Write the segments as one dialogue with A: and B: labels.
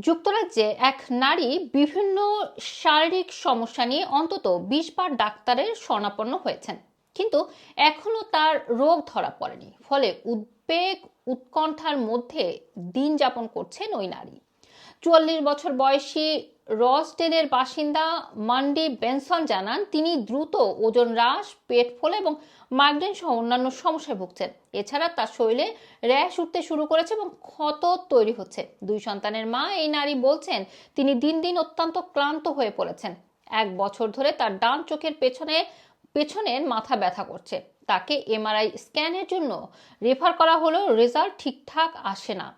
A: যুক্তরাজ্যে এক নারী বিভিন্ন শারীরিক সমস্যা নিয়ে অন্তত বিশ বার ডাক্তারের শরণাপন্ন হয়েছেন। কিন্তু এখনও তার রোগ ধরা পড়েনি। ফলে উদ্বেগ, উৎকণ্ঠার মধ্যে দিন যাপন করছেন ওই নারী। চুয়াল্লিশ বছর বয়সী রসডেলের বাসিন্দা মান্ডি বেনসন জানান, তিনি দ্রুত ওজন হ্রাস, পেট ফোলা এবং মাইগ্রেন সহ অন্যান্য সমস্যায় ভুগছেন। এছাড়া তার শরীরে র্যাশ উঠতে শুরু করেছে এবং ক্ষত তৈরি হচ্ছে। দুই সন্তানের মা, এই নারী বলছেন, তিনি দিন দিন অত্যন্ত ক্লান্ত হয়ে পড়েছেন। এক বছর ধরে তার ডান চোখের পেছনে পেছনের মাথা ব্যথা করছে। তাকে এমআরআই স্ক্যানের জন্য রেফার করা হলেও রেজাল্ট ঠিকঠাক আসে না।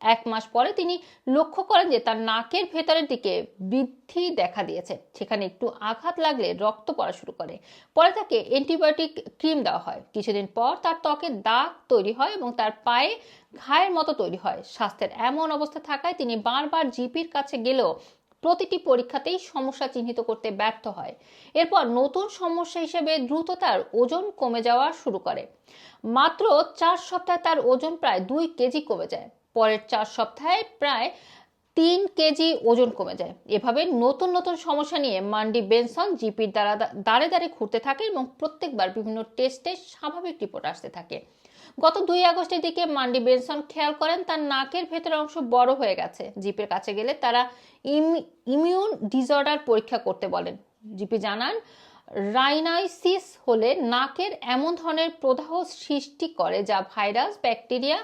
A: এক মাস পরে তিনি লক্ষ্য করেন যে তার নাকের ভেতরের দিকে বৃদ্ধি দেখা দিয়েছে। সেখানে একটু আঘাত লাগলে রক্ত পড়া শুরু করে। পরে তাকে অ্যান্টিবায়োটিক ক্রিম দেওয়া হয়। কিছুদিন পর তার ত্বকে দাগ তৈরি হয় এবং তার পায়ে ঘায়ের মতো তৈরি হয়। স্বাস্থ্যের এমন অবস্থা থাকায় তিনি বারবার জিপির কাছে গেলেও প্রতিটি পরীক্ষাতেই সমস্যা চিহ্নিত করতে ব্যর্থ হয়। এরপর নতুন সমস্যা হিসেবে দ্রুত তার ওজন কমে যাওয়া শুরু করে। মাত্র চার সপ্তাহে তার ওজন প্রায় দুই কেজি কমে যায়। পরের চার সপ্তাহে প্রায় তিন কেজি ওজন কমে যায়। এভাবে নতুন নতুন সমস্যা নিয়ে মান্ডি বেনসন জিপির দ্বারা দাঁড়ে দাঁড়ে ঘুরতে থাকে এবং প্রত্যেকবার বিভিন্ন টেস্টে স্বাভাবিক রিপোর্ট আসতে থাকে। গত দুই আগস্টের দিকে মান্ডি বেনসন খেয়াল করেন, তার নাকের ভেতরের অংশ বড় হয়ে গেছে। জিপের কাছে গেলে তারা ইমিউন ডিসঅর্ডার পরীক্ষা করতে বলেন। জিপি জানান, রাইনাইসিস হলে নাকের এমন ধরনের প্রদাহ সৃষ্টি করে যা ভাইরাস, ব্যাকটেরিয়া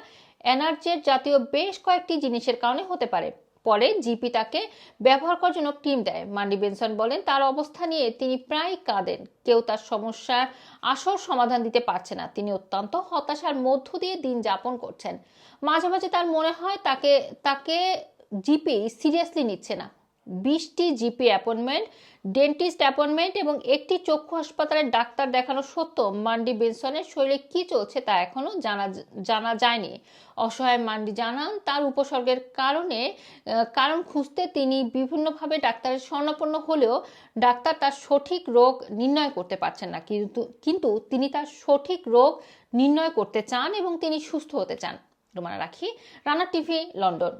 A: এনার্জের জাতীয় বেশ কয়েকটি জিনিসের কারণে হতে পারে। পরে জিপি তাকে ব্যবহার করার জন্য টিম দেয়। মান্ডি বেনসন বলেন, তার অবস্থা নিয়ে তিনি প্রায় কাঁদেন। কেউ তার সমস্যার আসল সমাধান দিতে পারছে না। তিনি অত্যন্ত হতাশার মধ্য দিয়ে দিন যাপন করছেন। মাঝে মাঝে তার মনে হয় তাকে তাকে জিপি সিরিয়াসলি নিচ্ছে না। বিশটি জিপি অ্যাপয়েন্টমেন্ট, ডেন্টিস্ট অ্যাপয়েন্টমেন্ট এবং একটি চক্ষু হাসপাতালের ডাক্তার দেখানো সত্য। মান্ডি বেনসনের শরীরে কি চলছে তা এখনও জানা জানা যায়নি। অসহায় মান্ডি জানান, তার উপসর্গের কারণে কারণ খুঁজতে তিনি বিভিন্নভাবে ডাক্তারের স্বর্ণাপন্ন হলেও ডাক্তার তার সঠিক রোগ নির্ণয় করতে পারছেন না। কিন্তু কিন্তু তিনি তার সঠিক রোগ নির্ণয় করতে চান এবং তিনি সুস্থ হতে চান। রোমানা রাখি, রানা টিভি, লন্ডন।